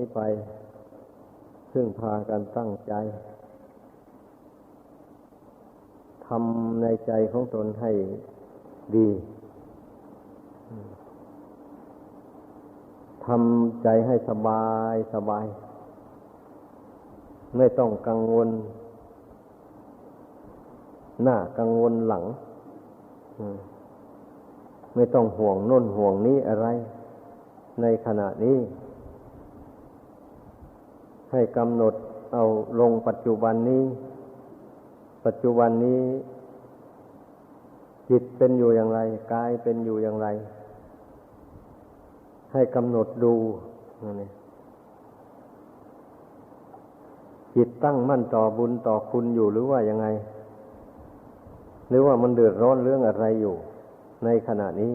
นี้ไป ซึ่งพากันตั้งใจทำในใจของตนให้ดีทำใจให้สบายสบาย ไม่ต้องกังวล หน้ากังวลหลัง ไม่ต้องห่วงน้นห่วงนี้อะไร ในขณะนี้ ให้กำหนดเอาลงปัจจุบันนี้ ปัจจุบันนี้ จิตเป็นอยู่อย่างไรกายเป็นอยู่อย่างไร ให้กำหนดดูนี่จิตตั้งมั่นต่อบุญต่อคุณอยู่หรือว่ายังไง หรือว่ามันเดือดร้อนเรื่องอะไรอยู่ ในขณะนี้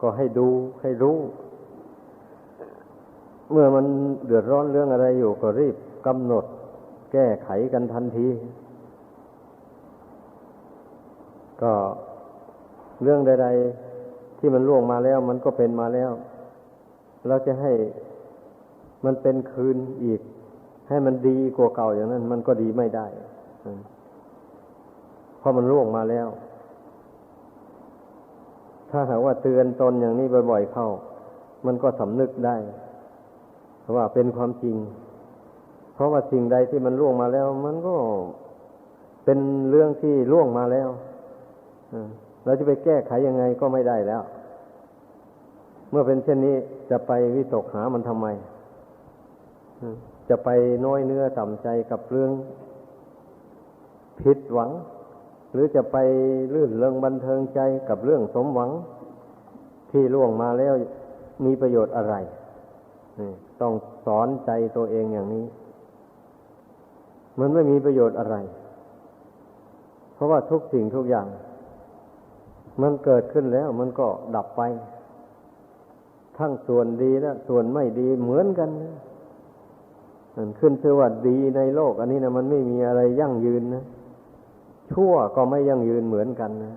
ก็ให้ดูให้รู้ เมื่อมันเดือดร้อนเรื่องอะไรอยู่ก็รีบกำหนดแก้ไขกันทันที ก็เรื่องใด ๆ ที่มันล่วงมาแล้ว มันก็เป็นมาแล้ว เราจะให้มันเป็นคืนอีก ให้มันดีกว่าเก่าอย่างนั้น มันก็ดีไม่ได้เพราะมันล่วงมาแล้ว ถ้าหากว่าเตือนตนอย่างนี้บ่อย ๆ เข้า มันก็สำนึกได้ ว่าเป็นความจริง เพราะว่าสิ่งใดที่มันล่วงมาแล้ว มันก็เป็นเรื่องที่ล่วงมาแล้วเราจะไปแก้ไขยังไงก็ไม่ได้แล้ว เมื่อเป็นเช่นนี้จะไปวิตกหามันทำไมจะไปน้อยเนื้อต่ำใจกับเรื่องผิดหวัง หรือจะไปลื่นเริงบันเทิงใจกับเรื่องสมหวัง ที่ล่วงมาแล้วมีประโยชน์อะไร ต้องสอนใจตัวเองอย่างนี้ มันไม่มีประโยชน์อะไร เพราะว่าทุกสิ่งทุกอย่าง มันเกิดขึ้นแล้วมันก็ดับไป ทั้งส่วนดีและส่วนไม่ดีเหมือนกันมันขึ้นชื่อว่าดีในโลก อันนี้นะมันไม่มีอะไรยั่งยืนนะชั่วก็ไม่ยั่งยืนเหมือนกันนะ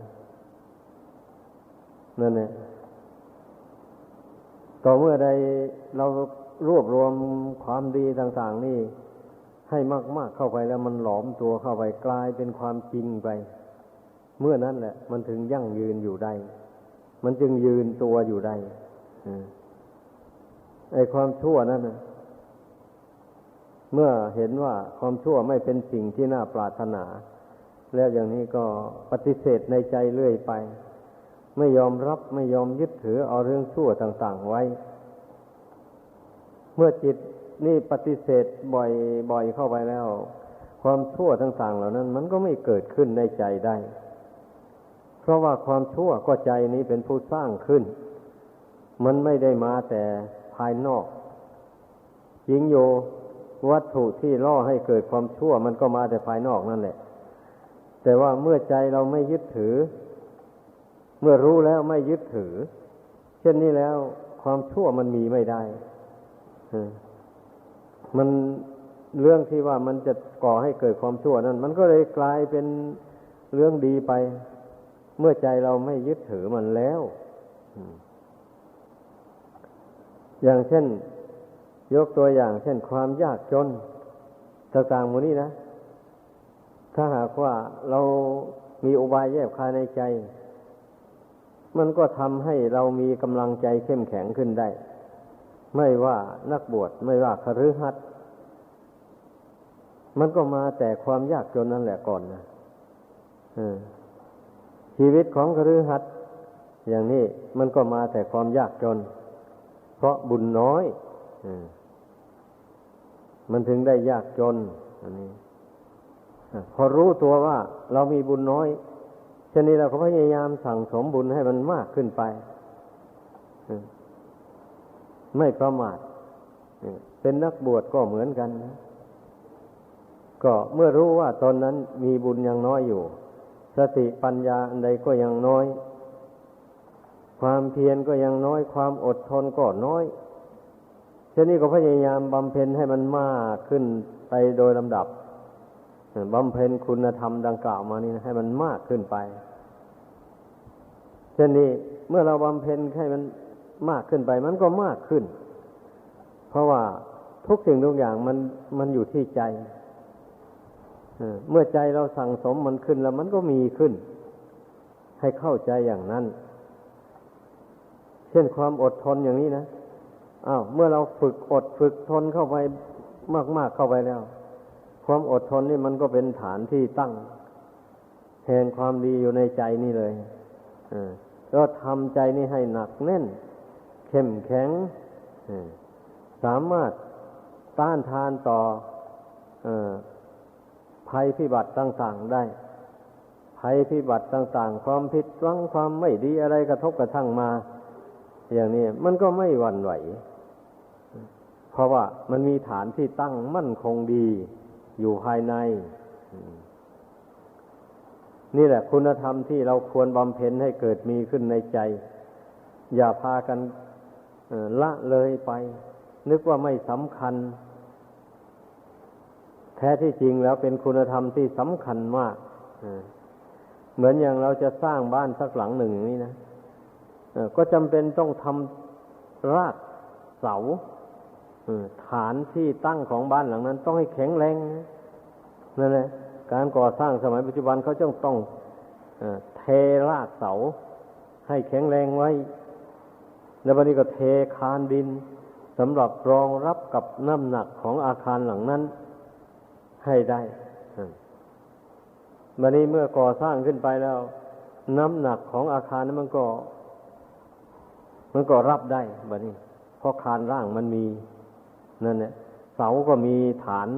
นั่นแหละต่อเมื่อใดเรา รวบรวมความดีต่าง ๆ นี่ให้มากๆเข้าไปแล้วมันหลอมตัวเข้าไปกลายเป็นความจริงไป เมื่อนั้นแหละ มันถึงยั่งยืนอยู่ได้ มันจึงยืนตัวอยู่ได้ไอ้ความชั่วนั้นนะเมื่อเห็นว่าความชั่วไม่เป็นสิ่งที่น่าปรารถนา แล้วอย่างนี้ก็ปฏิเสธในใจเรื่อยไป ไม่ยอมรับไม่ยอมยึดถือเอาเรื่องชั่วต่าง ๆ ไว้ เมื่อจิตนี่ปฏิเสธบ่อยบ่อยเข้าไปแล้ว ความชั่วต่างเหล่านั้น มันก็ไม่เกิดขึ้นในใจได้ เพราะว่าความชั่วก็ใจนี้เป็นผู้สร้างขึ้น มันไม่ได้มาแต่ภายนอกจริงโยวัตถุที่ล่อให้เกิดความชั่ว มันก็มาแต่ภายนอกนั่นแหละ แต่ว่าเมื่อใจเราไม่ยึดถือ เมื่อรู้แล้วไม่ยึดถือ เช่นนี้แล้วความชั่วมันมีไม่ได้ มันเรื่องที่ว่ามันจะก่อให้เกิดความชั่วนั้น มันก็เลยกลายเป็นเรื่องดีไป เมื่อใจเราไม่ยึดถือมันแล้วอย่างเช่น ยกตัวอย่าง เช่นความยากจนต่างๆมูนี้นะ ถ้าหากว่าเรามีอุบายแยบคายในใจ มันก็ทำให้เรามีกำลังใจเข้มแข็งขึ้นได้ ไม่ว่านักบวชไม่ว่าคฤหัสถ์มันก็มาแต่ความยากจนนั่นแหละก่อนนะชีวิตของคฤหัสถ์อย่างนี้มันก็มาแต่ความยากจน เพราะบุญน้อยมันถึงได้ยากจน อันนี้พอรู้ตัวว่าเรามีบุญน้อยชนี้เราก็พยายามสั่งสมบุญให้มันมากขึ้นไป ไม่ประมาทเป็นนักบวชก็เหมือนกันนะก็เมื่อรู้ว่าตนนั้นมีบุญยังน้อยอยู่ สติปัญญาอันใดก็ยังน้อย ความเพียรก็ยังน้อย ความอดทนก็น้อยเช่นี้ก็พยายามบำเพ็ญให้มันมากขึ้นไปโดยลำดับบำเพ็ญคุณธรรมดังกล่าวมานี่ให้มันมากขึ้นไป เช่นนี้เมื่อเราบำเพ็ญให้มัน มากขึ้นไป มันก็มากขึ้น เพราะว่าทุกสิ่งทุกอย่างมันมันอยู่ที่ใจเมื่อใจเราสั่งสมมันขึ้นแล้วมันก็มีขึ้น ให้เข้าใจอย่างนั้น เช่นความอดทนอย่างนี้นะอ้าวเมื่อเราฝึกอดฝึกทนเข้าไปมากๆเข้าไปแล้ว ความอดทนนี่มันก็เป็นฐานที่ตั้งแห่งความดีอยู่ในใจนี่เลยก็ทำใจนี่ให้หนักแน่น เข้มแข็งสามารถต้านทานต่ออภัยพิบัติต่าง ๆ ได้ ภัยพิบัติต่าง ๆ ความผิดหวังความไม่ดีอะไรกระทบกระทั่งมา อย่างนี้มันก็ไม่หวั่นไหว เพราะว่ามันมีฐานที่ตั้งมั่นคงดีอยู่ภายใน นี่แหละคุณธรรมที่เราควรบำเพ็ญให้เกิดมีขึ้นในใจ อย่าพากัน ละเลยไป นึกว่าไม่สำคัญ แท้ที่จริงแล้วเป็นคุณธรรมที่สำคัญมากเหมือนอย่างเราจะสร้างบ้านสักหลังหนึ่งนี้นะก็จำเป็นต้องทำรากเสาฐานที่ตั้งของบ้านหลังนั้น ต้องให้แข็งแรงนั่นแหละการก่อสร้างสมัยปัจจุบันเขาจ้องต้องเทรากเสาให้แข็งแรงไว้ แล้ววันนี้ก็เทคานดินสำหรับรองรับกับน้ำหนักของอาคารหลังนั้น ให้ได้บันนี้เมื่อก่อสร้างขึ้นไปแล้ว น้ำหนักของอาคารนั้นมันก็ มันก็รับได้บันนี้เพราะคานร่างมันมีนั่นเนี่ยเสาก็มีฐาน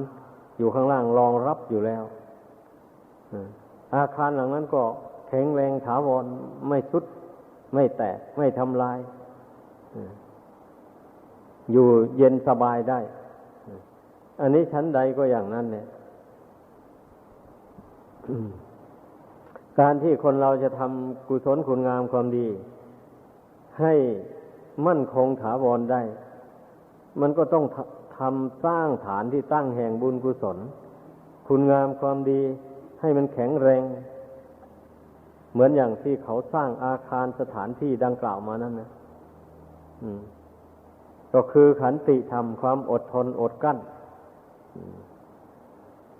อยู่ข้างล่างรองรับอยู่แล้วอาคารหลังนั้นก็แข็งแรงถาวรไม่ชุด ไม่แตก ไม่ทำลาย อยู่เย็นสบายได้ อันนี้ชั้นใดก็อย่างนั้นเนี่ยการที่คนเราจะทำกุศลคุณงามความดี ให้มั่นคงถาวรได้ มันก็ต้องทำสร้างฐานที่ตั้งแห่งบุญกุศล คุณงามความดี ให้มันแข็งแรง เหมือนอย่างที่เขาสร้างอาคารสถานที่ดังกล่าวมานั่นนะ ก็คือขันติธรรมความอดทนอดกั้น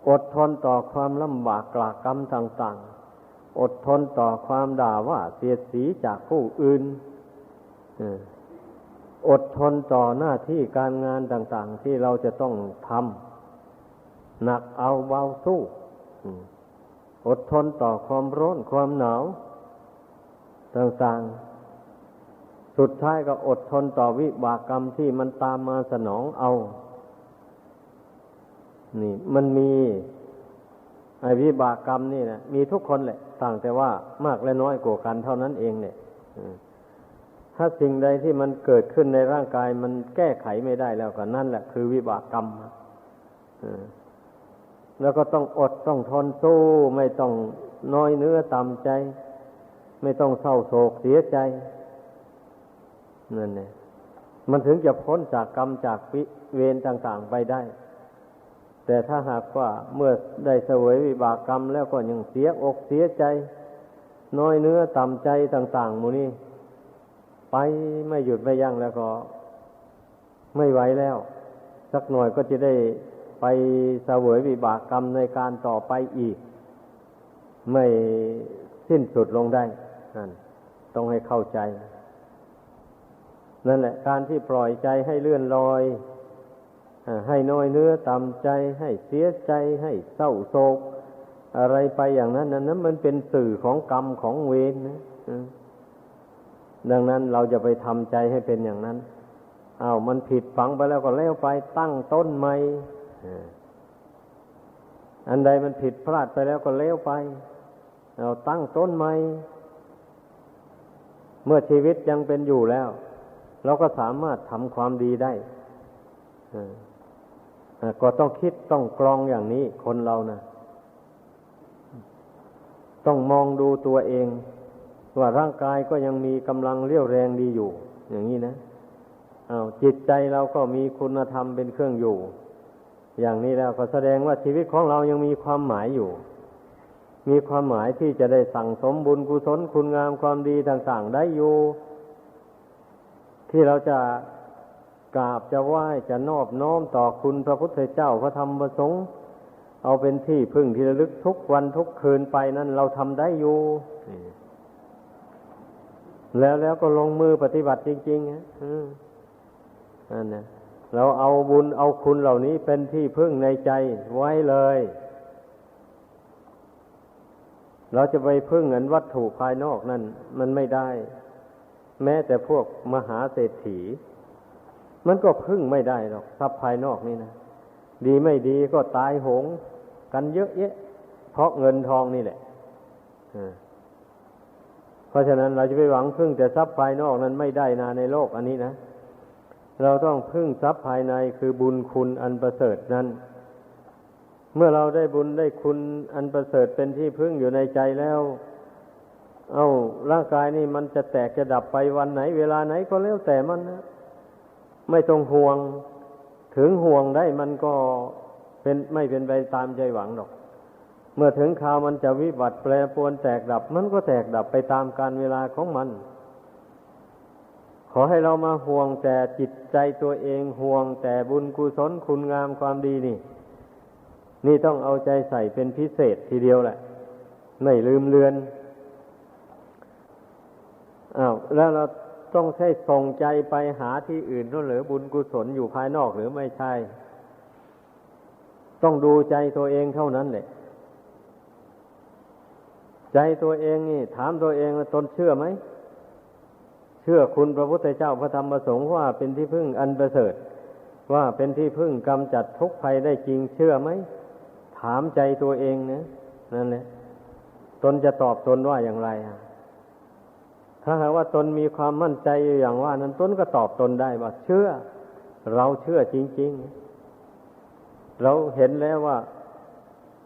อดทนต่อความลำบากกลากกรรมต่าง ๆ อดทนต่อความด่าว่าเสียดสีจากผู้อื่นอดทนต่อหน้าที่การงานต่าง ๆ ที่เราจะต้องทำหนักเอาเบาสู้อดทนต่อความร้อนความหนาวต่าง ๆ สุดท้ายก็อดทนต่อวิบากกรรมที่มันตามมาสนองเอา นี่ มันมีไอ้วิบากกรรมนี่นะมีทุกคนแหละ ต่างแต่ว่ามากและน้อยกว่ากันเท่านั้นเองเนี่ยถ้าสิ่งใดที่มันเกิดขึ้นในร่างกายมันแก้ไขไม่ได้แล้วก็นั่นแหละ คือวิบากกรรมแล้วก็ต้องอดต้องทนสู้ ไม่ต้องน้อยเนื้อต่ำใจ ไม่ต้องเศร้าโศกเสียใจ นั่นเนี่ยมันถึงจะพ้นจากกรรมจากเวรต่าง ๆไปได้ แต่ถ้าหากว่าเมื่อได้เสวยวิบากกรรมแล้วก็ยังเสียอกเสียใจ น้อยเนื้อต่ำใจต่างๆมูนี่ไปไม่หยุดไม่ยั้งแล้วก็ ไม่ไหวแล้ว สักหน่อยก็จะได้ไปเสวยวิบากกรรมในการต่อไปอีก ไม่สิ้นสุดลงได้นั่นต้องให้เข้าใจ นั่นแหละ การที่ปล่อยใจให้เลื่อนลอยให้น้อยเนื้อต่ำใจ ให้เสียใจให้เศร้าโศก อะไรไปอย่างนั้นนั้นมันเป็นสื่อของกรรมของเวรนะดังนั้นเราจะไปทำใจให้เป็นอย่างนั้นอา้าวมันผิดฝังไปแล้วก็แล้วไปตั้งต้นใหม่อันใดมันผิดพลาดไปแล้วก็แล้วไป เราตั้งต้นใหม่เมื่อชีวิตยังเป็นอยู่แล้ว เราก็สามารถทำความดีได้ก็ต้องคิดต้องกรองอย่างนี้คนเรานะต้องมองดูตัวเอง ว่าร่างกายก็ยังมีกำลังเรี่ยวแรงดีอยู่ อย่างนี้นะอา้าวจิตใจเราก็มีคุณธรรมเป็นเครื่องอยู่ อย่างนี้แล้วก็แสดงว่าชีวิตของเรายังมีความหมายอยู่ มีความหมายที่จะได้สั่งสมบุญกุศลคุณงามความดีต่าง ๆ ได้อยู่ ที่เราจะกราบจะไหว้จะนอบน้อมต่อคุณพระพุทธเจ้าพระธรรมพระสงฆ์เอาเป็นที่พึ่งที่ระลึกทุกวันทุกคืนไปนั้นเราทำได้อยู่ แล้วแล้วก็ลงมือปฏิบัติจริงๆนะนั่นนะเราเอาบุญเอาคุณเหล่านี้เป็นที่พึ่งในใจไว้เลย เราจะไปพึ่งเงินวัตถุภายนอกนั่นมันไม่ได้ แม้แต่พวกมหาเศรษฐี มันก็พึ่งไม่ได้หรอกทรัพย์ภายนอกนี่นะ ดีไม่ดีก็ตายหง กันเยอะแยะเพราะเงินทองนี่แหละเพราะฉะนั้นเราจะไปหวังพึ่งแต่ทรัพย์ภายนอกนั้นไม่ได้นาในโลกอันนี้นะ เราต้องพึ่งทรัพย์ภายในคือบุญคุณอันประเสริฐนั้น เมื่อเราได้บุญได้คุณอันประเสริฐเป็นที่พึ่งอยู่ในใจแล้ว เอาร่างกายนี่มันจะแตกจะดับไปวันไหน เวลาไหนก็แล้วแต่มันนะไม่ต้องห่วง ถึงห่วงได้มันก็เป็นไม่เป็นไปตามใจหวังหรอก เมื่อถึงคราวมันจะวิบัติแปรปวนแตกดับ มันก็แตกดับไปตามการเวลาของมัน ขอให้เรามาห่วงแต่จิตใจตัวเองห่วงแต่บุญกุศลคุณงามความดีนี่ นี่ต้องเอาใจใส่เป็นพิเศษทีเดียวแหละ ไม่ลืมเลือน อ้าวแล้วเราต้องใช้ส่งใจไปหาที่อื่นนั่นหรือบุญกุศลอยู่ภายนอกหรือไม่ใช่ ต้องดูใจตัวเองเท่านั้นแหละใจตัวเองนี่ ถามตัวเองว่าตนเชื่อไหม เชื่อคุณพระพุทธเจ้าพระธรรมพระสงฆ์ว่าเป็นที่พึ่งอันประเสริฐ ว่าเป็นที่พึ่งกำจัดทุกภัยได้จริงเชื่อไหม ถามใจตัวเองนะนั่นแหละตนจะตอบตนว่าอย่างไร ถ้าหากว่าตนมีความมั่นใจอย่างว่า นั้นตนก็ตอบตนได้ว่าเชื่อ เราเชื่อจริง ๆ เราเห็นแล้วว่า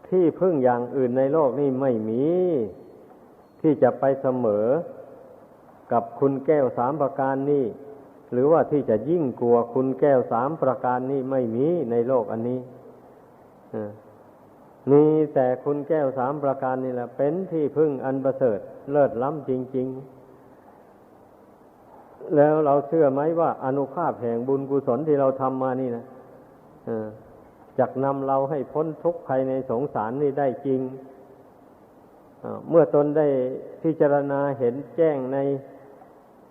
ที่พึ่งอย่างอื่นในโลกนี่ไม่มี ที่จะไปเสมอกับคุณแก้วสามประการนี้หรือว่าที่จะยิ่งกลัวคุณแก้วสามประการนี้ไม่มีในโลกอันนี้มีแต่คุณแก้วสามประการนี่แหละ เป็นที่พึ่งอันประเสริฐเลิศล้ำจริง ๆ แล้วเราเชื่อไหมว่าอนุภาพแห่งบุญกุศลที่เราทำมานี่นะจะนำเราให้พ้นทุกข์ภายในสงสารนี่ได้จริง เมื่อตนได้พิจารณาเห็นแจ้งใน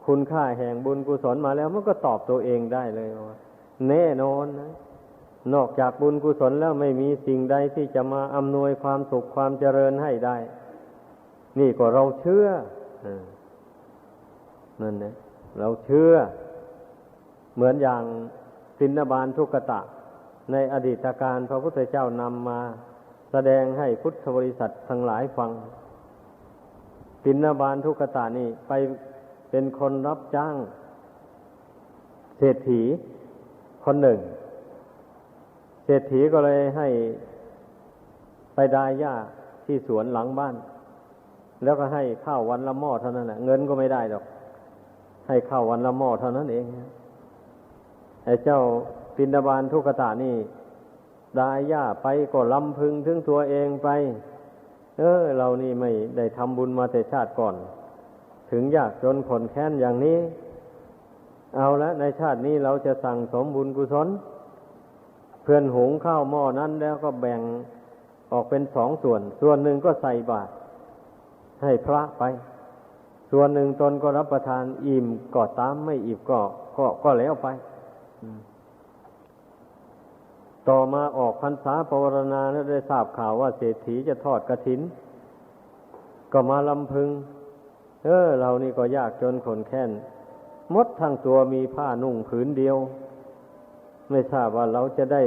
คุณค่าแห่งบุญกุศลมาแล้วมันก็ตอบตัวเองได้เลยว่าแน่นอนนะ นอกจากบุญกุศลแล้วไม่มีสิ่งใดที่จะมาอำนวยความสุขความเจริญให้ได้ นี่ก็เราเชื่อนั่นนะ เราเชื่อ เหมือนอย่างสินบาลทุกตะ ในอดีตการพระพุทธเจ้านำมาแสดงให้พุทธบริษัททั้งหลายฟัง สินบาลทุกตะนี่ไปเป็นคนรับจ้าง เศรษฐีคนหนึ่ง เศรษฐีก็เลยให้ไปดายหญ้าที่สวนหลังบ้าน แล้วก็ให้ข้าววันละหม้อเท่านั้นแหละเงินก็ไม่ได้ดอก ให้เข้าวันละหม้อเท่านั้นเองไอ้เจ้าปินดาบานทุกตานี่ดายหญ้าไปก็ลำพึงถึงตัวเองไป เออ เรานี่ไม่ได้ทำบุญมาแต่ชาติก่อน ถึงยากจนผลแค้นอย่างนี้ เอาละในชาตินี้เราจะสั่งสมบุญกุศล เพื่อนหุงข้าวหม้อนั้นแล้วก็แบ่งออกเป็นสองส่วน ส่วนหนึ่งก็ใส่บาตรให้พระไป ส่วนหนึ่งตนก็รับประทานอิ่มก็ตามไม่อิ่มก็ก็ก็แล้วไป ต่อมาออกพรรษาปวารณาแล้วได้ทราบข่าวว่าเศรษฐีจะทอดกระถิน ก็มาลำพึง เออ เรานี่ก็ยากจนขนแค้นมดทั้งตัวมีผ้านุ่งผืนเดียว ไม่ทราบว่าเราจะได้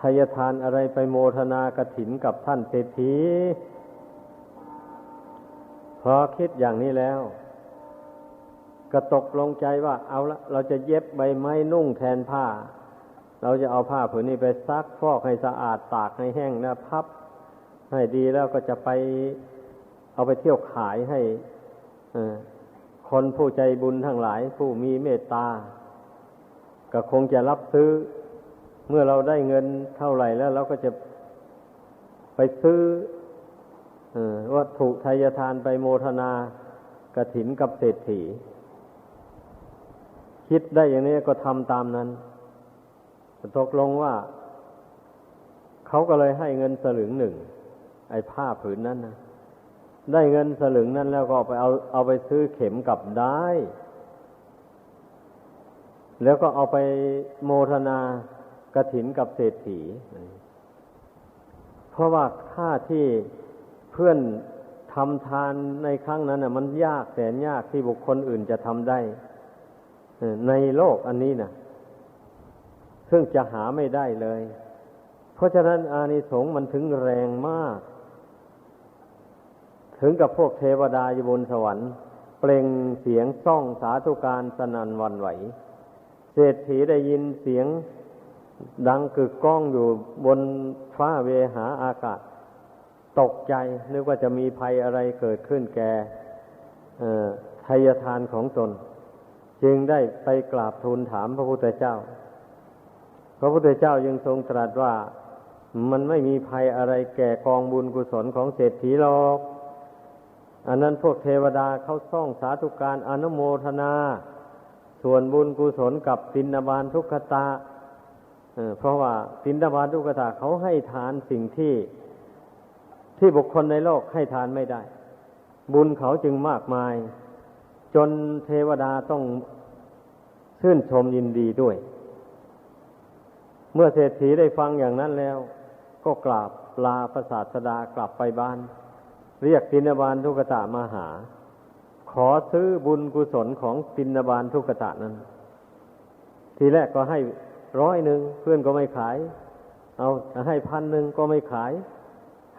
ทายทานอะไรไปโมทนากระถินกับท่านเศรษฐี พอคิดอย่างนี้แล้ว ก็ตกลงใจว่า เอาละเราจะเย็บใบไม้นุ่งแทนผ้า เราจะเอาผ้าผืนนี้ไปซักฟอกให้สะอาดตากให้แห้งนะพับ ให้ดีแล้วก็จะไปเอาไปเที่ยวขายให้คนผู้ใจบุญทั้งหลาย ผู้มีเมตตา ก็คงจะรับซื้อ เมื่อเราได้เงินเท่าไหร่แล้วเราก็จะไปซื้อ วัตถุทายทานไปโมทนากระถินกับเศรษฐี คิดได้อย่างนี้ก็ทำตามนั้นตกลงว่า เขาก็เลยให้เงินสลึงหนึ่ง ไอ้ผ้าผืนนั้นนะได้เงินสลึงนั้นแล้วก็ไปเอาเอาไปซื้อเข็มกลับได้ แล้วก็เอาไปโมทนากระถินกับเศรษฐี เพราะว่าค่าที่ เพื่อนทำทานในครั้งนั้นน่ะ มันยากแสนยากที่บุคคลอื่นจะทำได้ในโลกอันนี้นะซึ่งจะหาไม่ได้เลย เพราะฉะนั้นอานิสงส์มันถึงแรงมาก ถึงกับพวกเทวดาอยู่บนสวรรค์ เปล่งเสียงซ่องสาธุการสนันวันไหว เศรษฐีได้ยินเสียงดังกึกก้องอยู่บนฟ้าเวหาอากาศ ตกใจนึกว่าจะมีภัยอะไรเกิดขึ้นแก่ทายทานของตน จึงได้ไปกราบทูลถามพระพุทธเจ้า พระพุทธเจ้ายังทรงตรัสว่ามันไม่มีภัยอะไรแก่กองบุญกุศลของเศรษฐีหรอก อันนั้นพวกเทวดาเขาส่องสาธุการอนุโมทนา ส่วนบุญกุศลกับตินบาลทุกขตาเพราะว่าตินดาบาทุกตาเขาให้ทานสิ่งที่ ที่บุคคลในโลกให้ทานไม่ได้ บุญเขาจึงมากมาย จนเทวดาต้องชื่นชมยินดีด้วย เมื่อเศรษฐีได้ฟังอย่างนั้นแล้ว ก็กราบลาประสาทดากลับไปบ้าน เรียกตินบาลทุกตามาหา ขอซื้อบุญกุศลของตินบาลทุกตานั้น ทีแรกก็ให้ร้อยหนึ่งเพื่อนก็ไม่ขาย เอาให้พันหนึ่งก็ไม่ขาย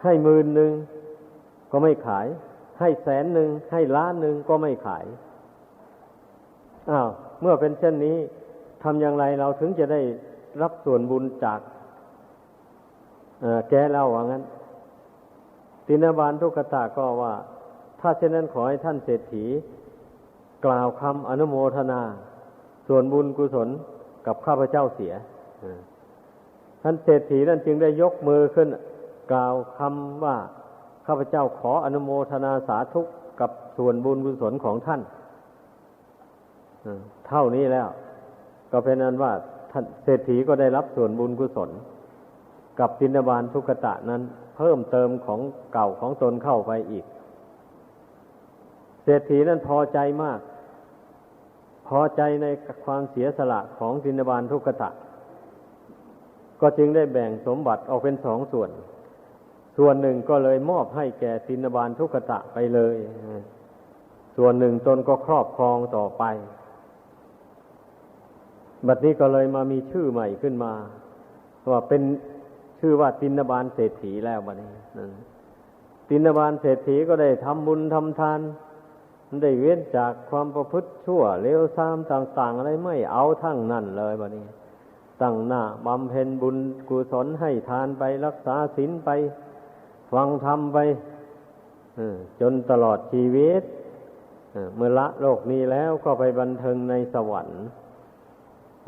ให้หมื่นหนึ่งก็ไม่ขาย ให้แสนหนึ่งให้ล้านหนึ่งก็ไม่ขายอ้าวเมื่อเป็นเช่นนี้ทำอย่างไรเราถึงจะได้รับส่วนบุญจากแกเล่าว่างั้น ตินาบาลทุกตาก็ว่า ถ้าเช่นนั้นขอให้ท่านเศรษฐี กล่าวคำอนุโมทนา ส่วนบุญกุศลกับข้าพเจ้าเสียท่านเศรษฐีนั่นจึงได้ยกมือขึ้น กล่าวคำว่าข้าพเจ้าขออนุโมทนาสาธุกับส่วนบุญกุศลของท่านเท่านี้แล้ว ก็เป็นนั้นว่าท่านเศรษฐีก็ได้รับส่วนบุญกุศล กับตินบาลทุกตะนั้น เพิ่มเติมของเก่าของตนเข้าไปอีก เศรษฐีนั้นพอใจมาก พอใจในความเสียสละของตินบาลทุกตะ ก็จึงได้แบ่งสมบัติออกเป็นสองส่วน ส่วนหนึ่งก็เลยมอบให้แก่ตินบาลทุกตะไปเลย ส่วนหนึ่งตนก็ครอบครองต่อไป บัดนี้ก็เลยมามีชื่อใหม่ขึ้นมา ว่าเป็นชื่อว่าตินบาลเศรษฐีแล้วบัดนี้ตินบาลเศรษฐีก็ได้ทำบุญทำทาน ได้เว้นจากความประพฤติชั่วเลวทรามต่าง ๆ อะไรไม่เอาทั้งนั่นเลยบัดนี้ตั้งหน้าบำเพ็ญบุญกุศลให้ทานไปรักษาศีลไป ฟังธรรมไปจนตลอดชีวิตเมื่อละโลกนี้แล้วก็ไปบันเทิงในสวรรค์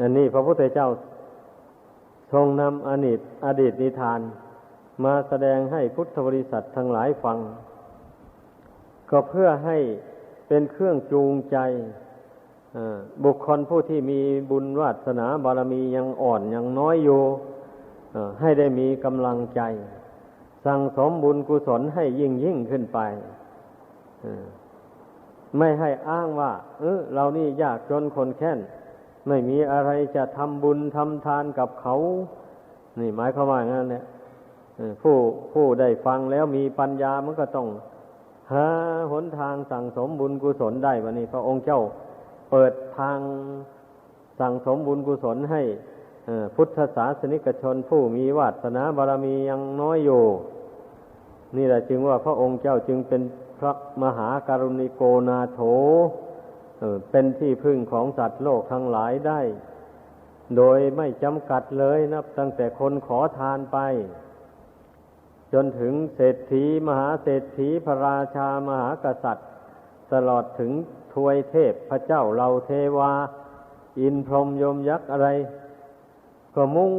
อันนี้พระพุทธเจ้าทรงนำอดีตอดีตนิทาน มาแสดงให้พุทธบริษัททั้งหลายฟัง ก็เพื่อให้เป็นเครื่องจูงใจบุคคลผู้ที่มีบุญวาสนาบารมียังอ่อนยังน้อยอยู่ให้ได้มีกำลังใจ สั่งสมบุญกุศลให้ยิ่งยิ่งขึ้นไปไม่ให้อ้างว่า เออเรานี่ยากจนคนแค้นไม่มีอะไรจะทำบุญทำทานกับเขา นี่หมายความว่างั้นเนี่ยผู้ผู้ได้ฟังแล้วมีปัญญามันก็ต้องหาหนทางสั่งสมบุญกุศลได้วันนี้พระองค์เจ้าเปิดทางสั่งสมบุญกุศลให้พุทธศาสนิกชนผู้มีวาสนาบารมียังน้อยอยู่ นี่แหละจึงว่าพระองค์เจ้าจึงเป็นพระมหาการุณิโกนาโถเป็นที่พึ่งของสัตว์โลกทั้งหลายได้ โดยไม่จำกัดเลยนับตั้งแต่คนขอทานไป จนถึงเศรษฐีมหาเศรษฐีพระราชามหากษัตริย์ ตลอดถึงทวยเทพพระเจ้าเราเทวา อินพรหมยมยักษ์อะไร ก็มุ่ง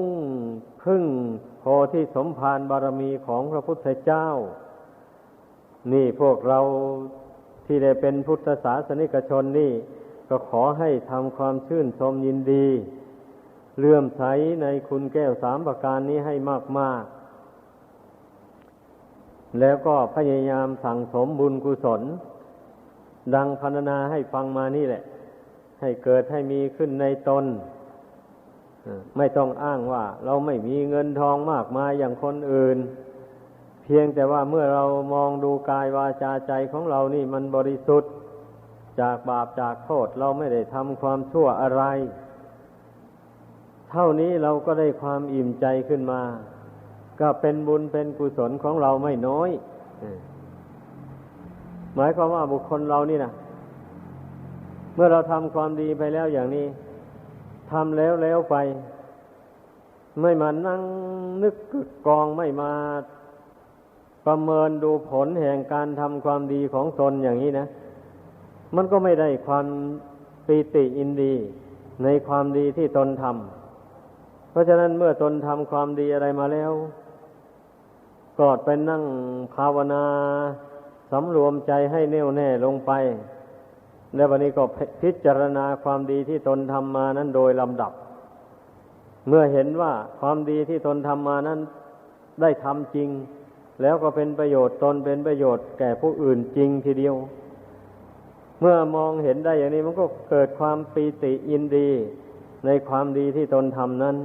พึ่ง โพธิสมภารบารมีของพระพุทธเจ้า นี่พวกเราที่ได้เป็นพุทธศาสนิกชนนี่ ก็ขอให้ทำความชื่นชมยินดีเลื่อมใสในคุณแก้วสามประการนี้ให้มาก ๆ แล้วก็พยายามสั่งสมบุญกุศล ดังพรรณนาให้ฟังมานี่แหละ ให้เกิดให้มีขึ้นในตน ไม่ต้องอ้างว่า เราไม่มีเงินทองมากมายอย่างคนอื่น เพียงแต่ว่าเมื่อเรามองดูกายวาจาใจของเรานี่มันบริสุทธิ์ จากบาปจากโทษเราไม่ได้ทำความชั่วอะไร เท่านี้เราก็ได้ความอิ่มใจขึ้นมา ก็เป็นบุญเป็นกุศลของเราไม่น้อยหมายความว่าบุคคลเรานี่นะเมื่อเราทำความดีไปแล้วอย่างนี้ ทำแล้วแล้วไป ไม่มานั่งนึกกึกกองไม่มา ประเมินดูผลแห่งการทำความดีของตนอย่างนี้นะ มันก็ไม่ได้ความปีติอินดีในความดีที่ตนทำเพราะฉะนั้นเมื่อตนทำความดีอะไรมาแล้วกอดไปนั่งภาวนาสำรวมใจให้แน่วแน่ลงไป แล้ววันนี้ก็พิจารณาความดีที่ตนทำมานั้นโดยลำดับ เมื่อเห็นว่าความดีที่ตนทำมานั้นได้ทำจริง แล้วก็เป็นประโยชน์ตนเป็นประโยชน์แก่ผู้อื่นจริงทีเดียว เมื่อมองเห็นได้อย่างนี้มันก็เกิดความปีติยินดีในความดีที่ตนทำนั้น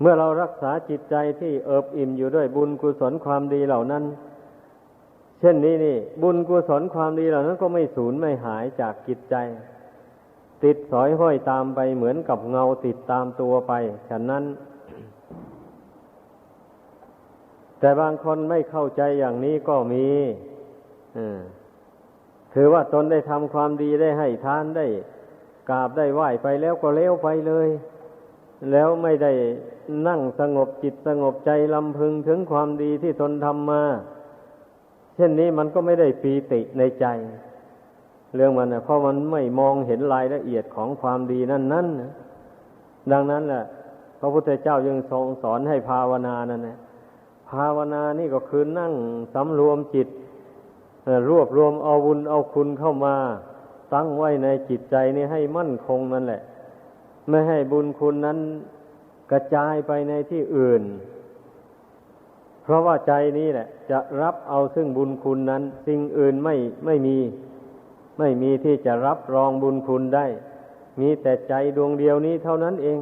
เมื่อเรารักษาจิตใจที่เอิบอิ่มอยู่ด้วยบุญกุศลความดีเหล่านั้น เช่นนี้นี่ บุญกุศลความดีเหล่านั้นก็ไม่สูญไม่หายจากจิตใจ ติดสอยห้อยตามไปเหมือนกับเงาติดตามตัวไปฉะนั้น แต่บางคนไม่เข้าใจอย่างนี้ก็มีถือว่าตนได้ทำความดีได้ให้ทานได้กราบได้ไหว้ไปแล้วก็เลี้ยวไปเลย แล้วไม่ได้นั่งสงบจิตสงบใจลำพึงถึงความดีที่ตนทำมา ช่นนี้มันก็ไม่ได้ปีติในใจ เรื่องมันนะเพราะมันไม่มองเห็นรายละเอียดของความดีนั่นนั่นนะดังนั้นแหละพระพุทธเจ้ายังทรงสอนให้ภาวนานั่นนะภาวนานี่ก็คือนั่งสำรวมจิตรวบรวมเอาบุญเอาคุณเข้ามา ตั้งไว้ในจิตใจนี่ให้มั่นคงนั่นแหละ ไม่ให้บุญคุณนั้นกระจายไปในที่อื่น ราะว่าใจนี้แหละ จะรับเอาซึ่งบุญคุณนั้น สิ่งอื่นไม่ไม่มี ไม่มีที่จะรับรองบุญคุณได้ มีแต่ใจดวงเดียวนี้เท่านั้นเอง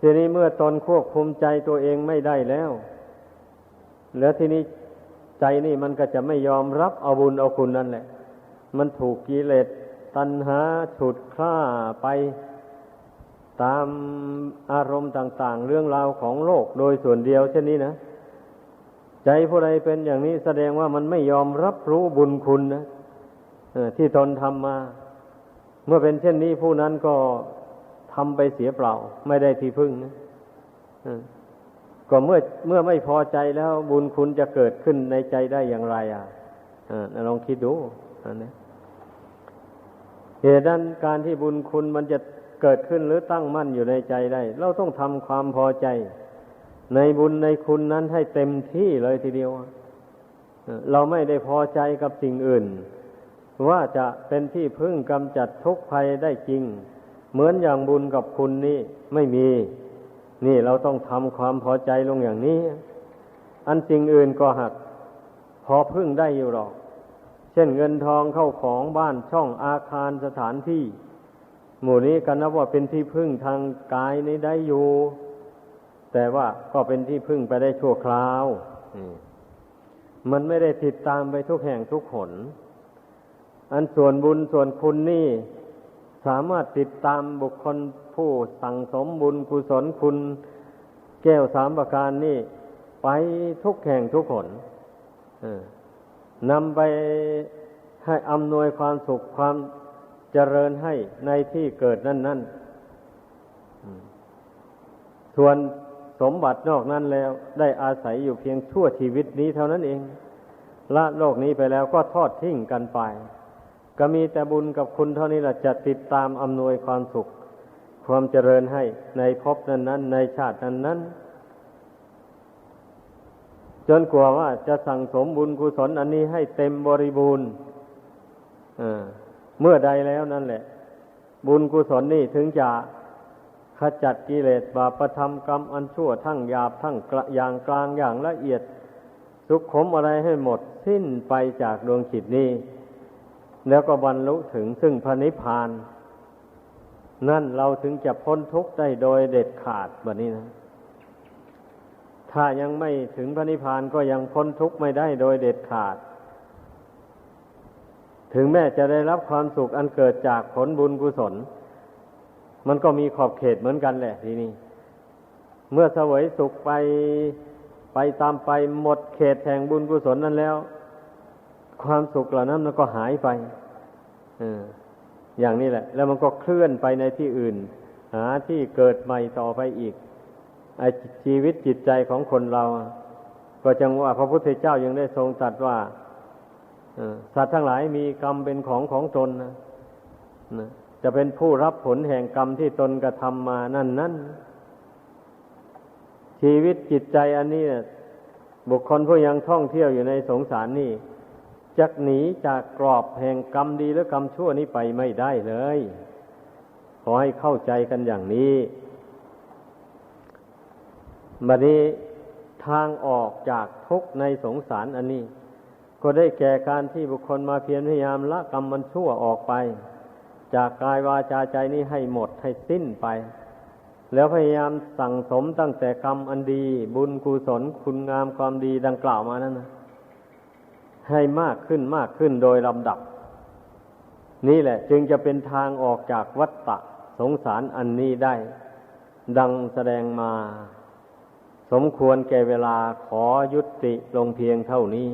ทีนี้เมื่อตนควบคุมใจตัวเองไม่ได้แล้ว แล้วทีนี้ใจนี่มันก็จะไม่ยอมรับเอาบุญเอาคุณนั่นแหละ มันถูกกิเลสตัณหาฉุดฆ่าไปตามอารมณ์ต่าง ๆ เรื่องราวของโลกโดยส่วนเดียวเช่นนี้นะ ใจผู้ใดเป็นอย่างนี้แสดงว่ามันไม่ยอมรับรู้บุญคุณนะที่ตนทำมา เมื่อเป็นเช่นนี้ผู้นั้นก็ทำไปเสียเปล่า ไม่ได้ที่พึ่งนะก็เมื่อเมื่อไม่พอใจแล้วบุญคุณจะเกิดขึ้นในใจได้อย่างไร อะลองคิดดูอันนี้เหตุนั้นการที่บุญคุณมันจะเกิดขึ้นหรือตั้งมั่นอยู่ในใจได้ เราต้องทำความพอใจ ในบุญในคุณนั้นให้เต็มที่เลยทีเดียว เราไม่ได้พอใจกับสิ่งอื่น ว่าจะเป็นที่พึ่งกำจัดทุกภัยได้จริง เหมือนอย่างบุญกับคุณนี่ไม่มี นี่เราต้องทำความพอใจลงอย่างนี้ อันสิ่งอื่นก็หัก พอพึ่งได้อยู่หรอก เช่นเงินทองเข้าของบ้านช่องอาคารสถานที่ หมู่นี้กันนับว่าเป็นที่พึ่งทางกายนี้ได้อยู่ แต่ว่าก็เป็นที่พึ่งไปได้ชั่วคราวมันไม่ได้ติดตามไปทุกแห่งทุกหน อันส่วนบุญส่วนคุณนี่ สามารถติดตามบุคคลผู้สั่งสมบุญกุศลคุณ แก้วสามประการนี่ ไปทุกแห่งทุกหนนำไปให้อำนวยความสุขความเจริญให้ในที่เกิดนั่นนั่นส่วน สมบัตินอกนั้นแล้วได้อาศัยอยู่เพียงชั่วชีวิตนี้เท่านั้นเอง ละโลกนี้ไปแล้วก็ทอดทิ้งกันไป ก็มีแต่บุญกับคุณเท่านี้แหละจะติดตามอำนวยความสุข ความเจริญให้ในภพนั้นนั้นในชาตินั้นนั้นจนกว่าว่าจะสั่งสมบุญกุศลอันนี้ให้เต็มบริบูรณ์เมื่อใดแล้วนั่นแหละ บุญกุศลนี่ถึงจะ ขจัดกิเลสบาปธรรมกรรมอันชั่วทั้งหยาบทั้งกระอย่างกลางอย่างละเอียดสุขขมอะไรให้หมดสิ้นไปจากดวงจิตนี้ แล้วก็บรรลุถึงซึ่งพระนิพพาน นั่นเราถึงจะพ้นทุกข์ได้โดยเด็ดขาดแบบนี้นะ ถ้ายังไม่ถึงพระนิพพานก็ยังพ้นทุกข์ไม่ได้โดยเด็ดขาด ถึงแม้จะได้รับความสุขอันเกิดจากผลบุญกุศล มันก็มีขอบเขตเหมือนกันแหละทีนี้ เมื่อเสวยสุขไปไปตามไปหมดเขตแห่งบุญกุศลนั้นแล้ว ความสุขเหล่านั้นมันก็หายไปออย่างนี้แหละ แล้วมันก็เคลื่อนไปในที่อื่น หาที่เกิดใหม่ต่อไปอีกไอชีวิตจิตใจของคนเรา ก็จังว่าพระพุทธเจ้ายังได้ทรงตรัสว่าสัตว์ทั้งหลายมีกรรมเป็นของของตนนะ จะเป็นผู้รับผลแห่งกรรมที่ตนกระทำมานั่นนั่นชีวิตจิตใจอันนี้บุคคลผู้ยังท่องเที่ยวอยู่ในสงสารนี่จะหนีจากกรอบแห่งกรรมดีและกรรมชั่วนี้ไปไม่ได้เลย ขอให้เข้าใจกันอย่างนี้บัดนี้ทางออกจากทุกข์ในสงสารอันนี้ ก็ได้แก่การที่บุคคลมาเพียรพยายามละกรรมมันชั่วออกไป จากกายวาจาใจนี้ให้หมดให้สิ้นไป แล้วพยายามสั่งสมตั้งแต่กรรมอันดี บุญกุศลคุณงามความดีดังกล่าวมานั้นนะให้มากขึ้นมากขึ้นโดยลำดับ นี่แหละ จึงจะเป็นทางออกจากวัฏฏะสงสารอันนี้ได้ ดังแสดงมา สมควรแก่เวลาขอยุติลงเพียงเท่านี้